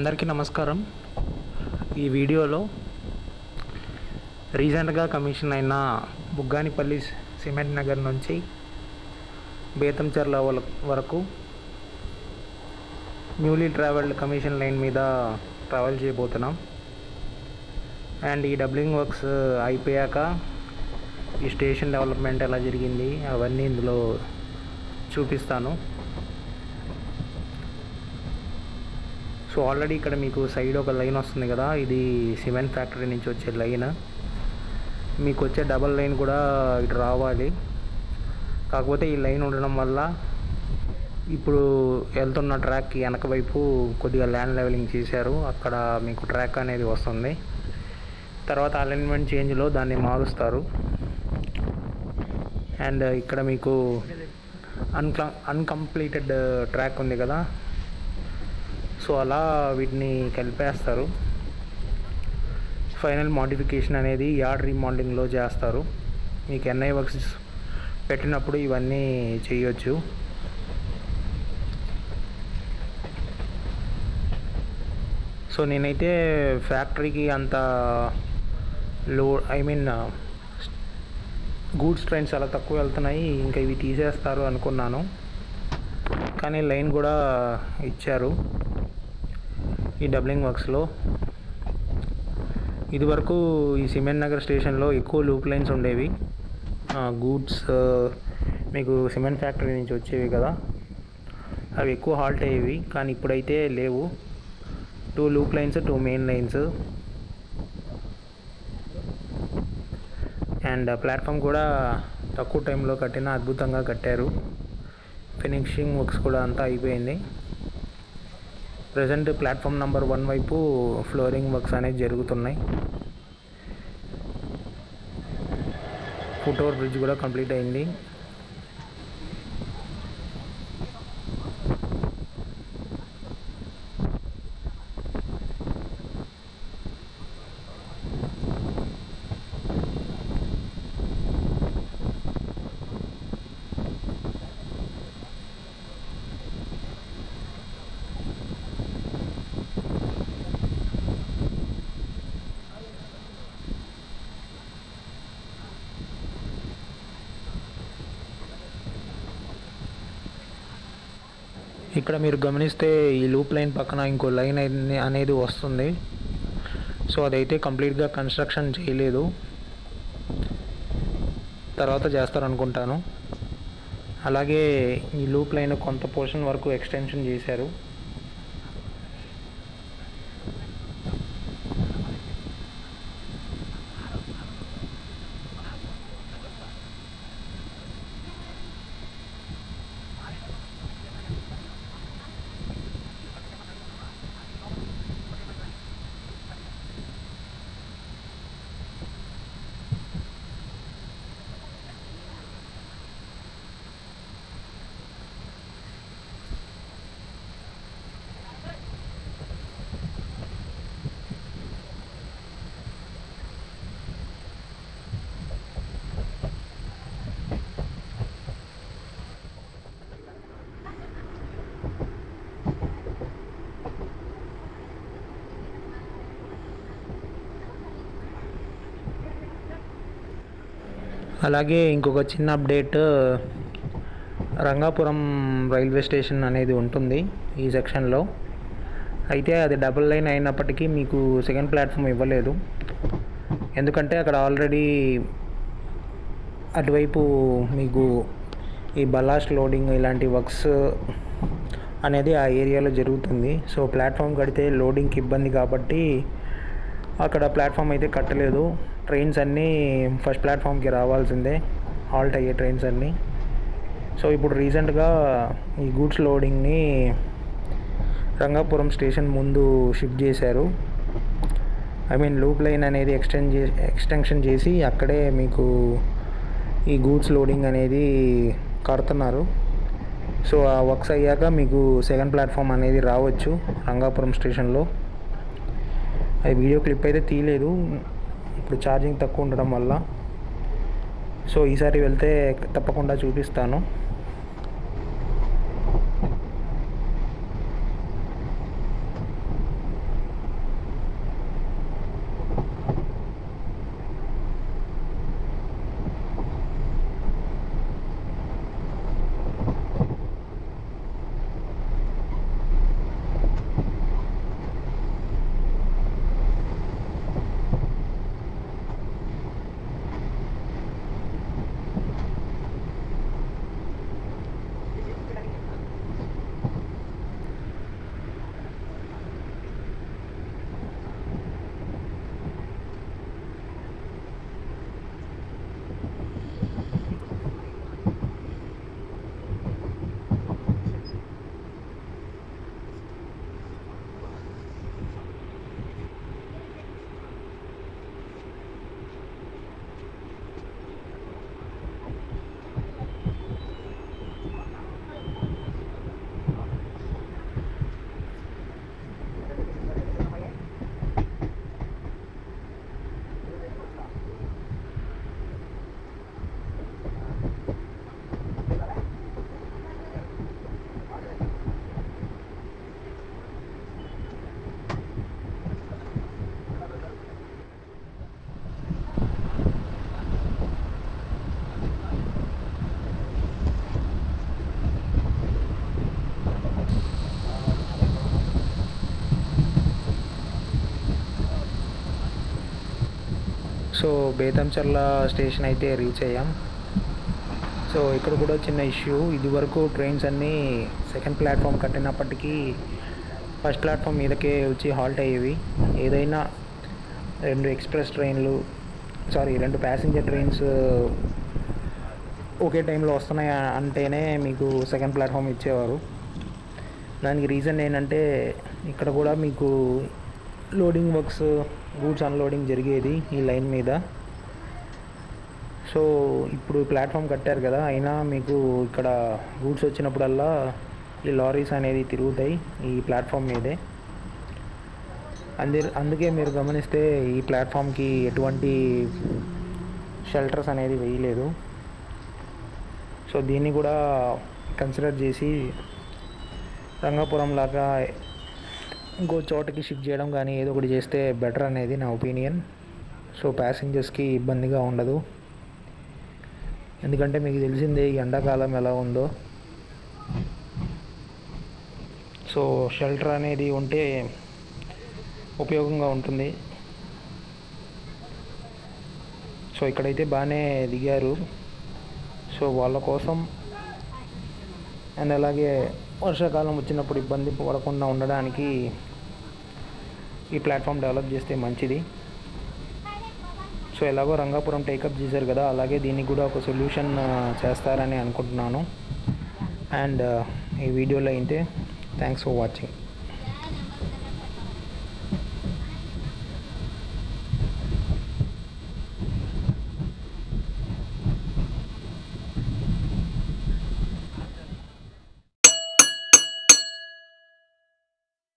అందరికీ నమస్కారం. ఈ వీడియోలో రీసెంట్గా కమిషన్ అయిన బుగ్గానిపల్లి సిమెంట్ నగర్ నుంచి బేతంచెర్ల వరకు న్యూలీ ట్రావెల్డ్ కమిషన్ లైన్ మీద ట్రావెల్ చేయబోతున్నాం. అండ్ ఈ డబ్లింగ్ వర్క్స్ అయిపోయాక ఈ స్టేషన్ డెవలప్మెంట్ ఎలా జరిగింది అవన్నీ ఇందులో చూపిస్తాను. సో ఆల్రెడీ ఇక్కడ మీకు సైడ్ ఒక లైన్ వస్తుంది కదా ఇది సిమెంట్ ఫ్యాక్టరీ నుంచి వచ్చే లైన్. మీకు వచ్చే డబల్ లైన్ కూడా ఇటు రావాలి. కాకపోతే ఈ లైన్ ఉండడం వల్ల ఇప్పుడు వెళ్తున్న ట్రాక్కి వెనక వైపు కొద్దిగా ల్యాండ్ లెవెలింగ్ చేశారు. అక్కడ మీకు ట్రాక్ అనేది వస్తుంది. తర్వాత అలైన్మెంట్ చేంజ్లో దాన్ని మారుస్తారు. అండ్ ఇక్కడ మీకు అన్క అన్కంప్లీటెడ్ ట్రాక్ ఉంది కదా సో అలా వీటిని కలిపేస్తారు. ఫైనల్ మోడిఫికేషన్ అనేది యార్డ్ రీమోడలింగ్లో చేస్తారు. మీకు ఎన్ఐ వర్క్స్ పెట్టినప్పుడు ఇవన్నీ చేయొచ్చు. సో నేనైతే ఫ్యాక్టరీకి అంత లో ఐ మీన్ గూడ్స్ ట్రైన్స్ చాలా తక్కువ వెళ్తున్నాయి. ఇంకా ఇవి తీసేస్తారు అనుకున్నాను. కానీ లైన్ కూడా ఇచ్చారు. ఈ డబ్లింగ్ వర్క్స్లో ఇదివరకు ఈ సిమెంట్ నగర్ స్టేషన్లో ఎక్కువ లూప్ లైన్స్ ఉండేవి. గూడ్స్ మీకు సిమెంట్ ఫ్యాక్టరీ నుంచి వచ్చేవి కదా. అవి ఎక్కువ హాల్ట్ అయ్యేవి కానీ ఇప్పుడైతే లేవు. Two loop lines two main lines and platform కూడా తక్కువ టైంలో కట్టిన అద్భుతంగా కట్టారు. ఫినిషింగ్ వర్క్స్ కూడా అంతా అయిపోయింది. ప్రజెంట్ ప్లాట్ఫామ్ నెంబర్ వన్ వైపు ఫ్లోరింగ్ వర్క్స్ అనేవి జరుగుతున్నాయి. ఫుట్ ఓవర్ బ్రిడ్జ్ కూడా కంప్లీట్ అయింది. ఇక్కడ మీరు గమనిస్తే ఈ లూప్ లైన్ పక్కన ఇంకో లైన్ అనేది వస్తుంది. సో అదైతే కంప్లీట్గా కన్స్ట్రక్షన్ చేయలేదు. తర్వాత చేస్తారనుకుంటాను. అలాగే ఈ లూప్ లైన్ కొంత పోర్షన్ వరకు ఎక్స్టెన్షన్ చేశారు. అలాగే ఇంకొక చిన్న అప్డేట్ రంగాపురం రైల్వే స్టేషన్ అనేది ఉంటుంది ఈ సెక్షన్లో. అయితే అది డబుల్ లైన్ అయినప్పటికీ మీకు సెకండ్ ప్లాట్ఫామ్ ఇవ్వలేదు. ఎందుకంటే అక్కడ ఆల్రెడీ అటువైపు మీకు ఈ బలాస్ట్ లోడింగ్ ఇలాంటి వర్క్స్ అనేది ఆ ఏరియాలో జరుగుతుంది. సో ప్లాట్ఫామ్ కడితే లోడింగ్కి ఇబ్బంది కాబట్టి అక్కడ ప్లాట్ఫామ్ అయితే కట్టలేదు. ట్రైన్స్ అన్నీ ఫస్ట్ ప్లాట్ఫామ్కి రావాల్సిందే. హాల్ట్ అయ్యే ట్రైన్స్ అన్నీ. సో ఇప్పుడు రీసెంట్గా ఈ గూడ్స్ లోడింగ్ని రంగాపురం స్టేషన్ ముందు షిఫ్ట్ చేశారు. ఐ మీన్ లూప్ లైన్ అనేది ఎక్స్టెండ్ చే ఎక్స్టెన్షన్ చేసి అక్కడే మీకు ఈ గూడ్స్ లోడింగ్ అనేది కడుతున్నారు. సో ఆ వర్క్స్ అయ్యాక మీకు సెకండ్ ప్లాట్ఫామ్ అనేది రావచ్చు రంగాపురం స్టేషన్లో అది వీడియో క్లిప్ అయితే తీయలేదు. ఇప్పుడు ఛార్జింగ్ తక్కువ ఉండడం వల్ల. సో ఈసారి వెళ్తే తప్పకుండా చూపిస్తాను. సో బేతంచర్ల స్టేషన్ అయితే రీచ్ అయ్యాం. సో ఇక్కడ కూడా చిన్న ఇష్యూ ఇదివరకు ట్రైన్స్ అన్నీ సెకండ్ ప్లాట్ఫామ్ కట్టినప్పటికీ ఫస్ట్ ప్లాట్ఫామ్ మీదకే వచ్చి హాల్ట్ అయ్యేవి. ఏదైనా రెండు ఎక్స్ప్రెస్ ట్రైన్లు సారీ రెండు ప్యాసింజర్ ట్రైన్స్ ఒకే టైంలో వస్తున్నాయి అంటేనే మీకు సెకండ్ ప్లాట్ఫామ్ ఇచ్చేవారు. దానికి రీజన్ ఏంటంటే ఇక్కడ కూడా మీకు లోడింగ్ వర్క్స్ గూడ్స్ అన్లోడింగ్ జరిగేది ఈ లైన్ మీద. సో ఇప్పుడు ప్లాట్ఫామ్ కట్టారు కదా అయినా మీకు ఇక్కడ గూడ్స్ వచ్చినప్పుడల్లా ఈ లారీస్ అనేది తిరుగుతాయి ఈ ప్లాట్ఫామ్ మీదే. అందు అందుకే మీరు గమనిస్తే ఈ ప్లాట్ఫామ్కి ఎటువంటి షెల్టర్స్ అనేది వేయలేదు. సో దీన్ని కూడా కన్సిడర్ చేసి రంగాపురం లాగా ఇంకో చోటకి షిఫ్ట్ చేయడం కానీ ఏదో ఒకటి చేస్తే బెటర్ అనేది నా ఒపీనియన్ సో ప్యాసింజర్స్కి ఇబ్బందిగా ఉండదు. ఎందుకంటే మీకు తెలిసిందే ఈ ఎండాకాలం ఎలా ఉందో. సో షెల్టర్ అనేది ఉంటే ఉపయోగంగా ఉంటుంది. సో ఇక్కడైతే బాగానే దిగారు. సో వాళ్ళ కోసం అండ్ అలాగే వర్షాకాలం వచ్చినప్పుడు ఇబ్బంది పడకుండా ఉండడానికి ఈ ప్లాట్ఫామ్ డెవలప్ చేస్తే మంచిది. సో ఎలాగో రంగాపురం టేకప్ చేశారు కదా అలాగే దీనికి కూడా ఒక సొల్యూషన్ చేస్తారని అనుకుంటున్నాను. అండ్ ఈ వీడియోలో అయితే థ్యాంక్స్ ఫర్ వాచింగ్